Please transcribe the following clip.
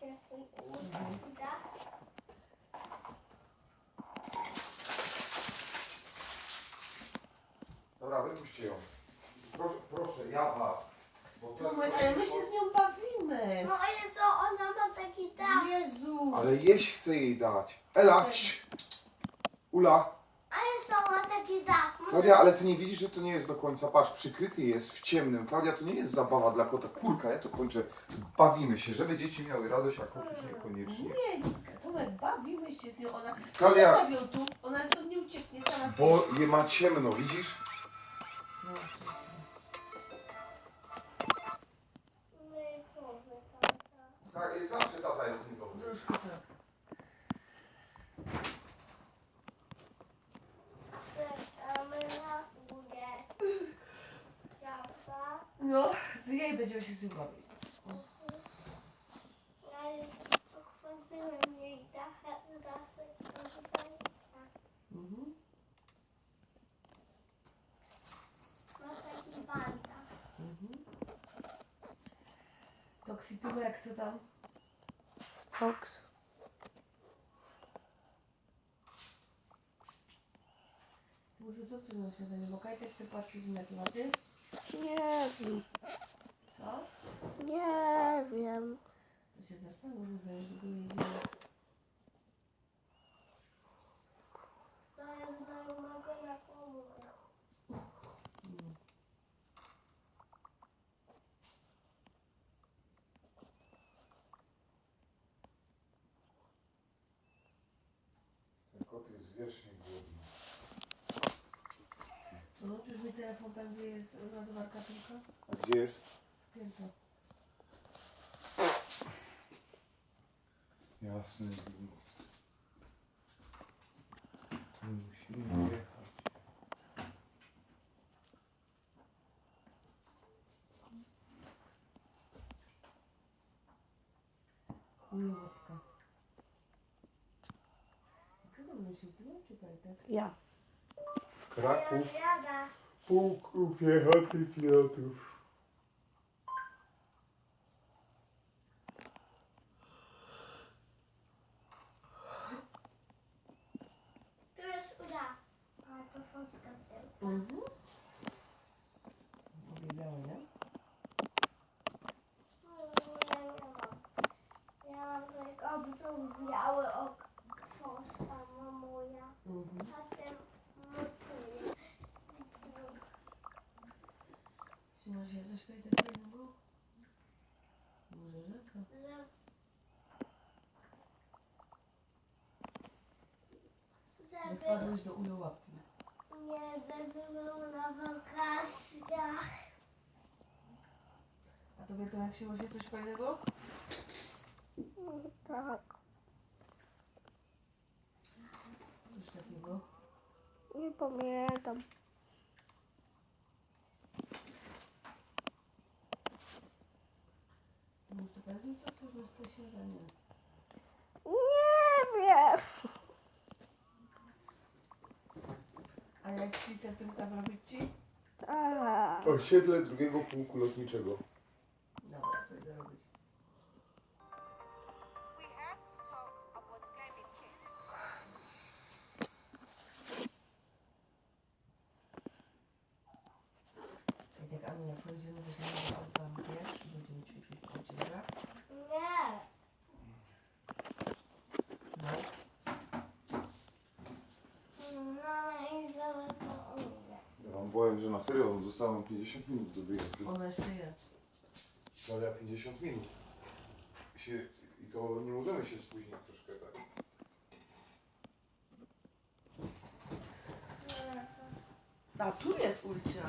się uda. Dobra, wypuśćcie ją. Proszę, proszę ja was. Bo to jest... No, ale my się z nią bawimy. No ale co, ona ma taki dach. Jezu. Ale jeść chcę jej dać. Ela, ść. Ula. Taki dach. Może- Klaudia, ale ty nie widzisz, że to nie jest do końca. Patrz, przykryty jest w ciemnym. Klaudia, to nie jest zabawa dla kota. Kurka, ja to kończę. Bawimy się, żeby dzieci miały radość, a kot już niekoniecznie. Nie, Tomek, bawimy się z nią. Ona... Klaudia. Zostaw ją tu, ona stąd nie ucieknie sama. Bo je ma ciemno, widzisz? No i kurwa, tata. Tak, zawsze tata jest niedobry. troszkę tak. Czekamy na górę. Prawda? No, z jej będziemy się z nią bawić. Mhm. Mhm. Toksi, Tomek, co tam? Spoks. Może co chcesz na śniadanie? Bo Kajtek chce płatki z mlekiem, a ty? Nie wiem. Co? Nie wiem. To się zastanów, że zaraz do góry jedziemy. To jest znajomego na komórę. Ten kot jest wiecznie głodny. Włączysz mi telefon tam, gdzie jest ładowarka tylko? A gdzie jest? Jasne. Musimy jechać. Miłotka. Kto będzie się tu czekaj, tak? Ja. Kraków. Pułk upiechotych pilotów. A to foska tylko. Mhm. Uwielbiała, nie? Ja nie mam. Ja mam tylko obcą biały ok. Foska mamuja. Mhm. A ten mutuje. Czy masz je coś Kajtek fajnego? Może rzeka? Że Żeby wpadłeś do ujołapki. Nie był na wakacjach. A tobie to jak się może coś fajnego? Tak. Coś takiego. Nie pamiętam. To może to pewnie co chcesz na te śniadanie? Nie wiem. A tylko zrobić ci? Tak. Osiedle drugiego pułku lotniczego. Dobra, to idę robić. Tak, jak pojedziemy do zielonego auta, wiesz, i będziemy ćwiczyć w dobra? Nie. No że na serio zostało nam 50 minut do wyjazdu. Ona jeszcze je. Klaudia 50 minut. Się, I to nie możemy się spóźnić troszkę tak. A tu jest ulica.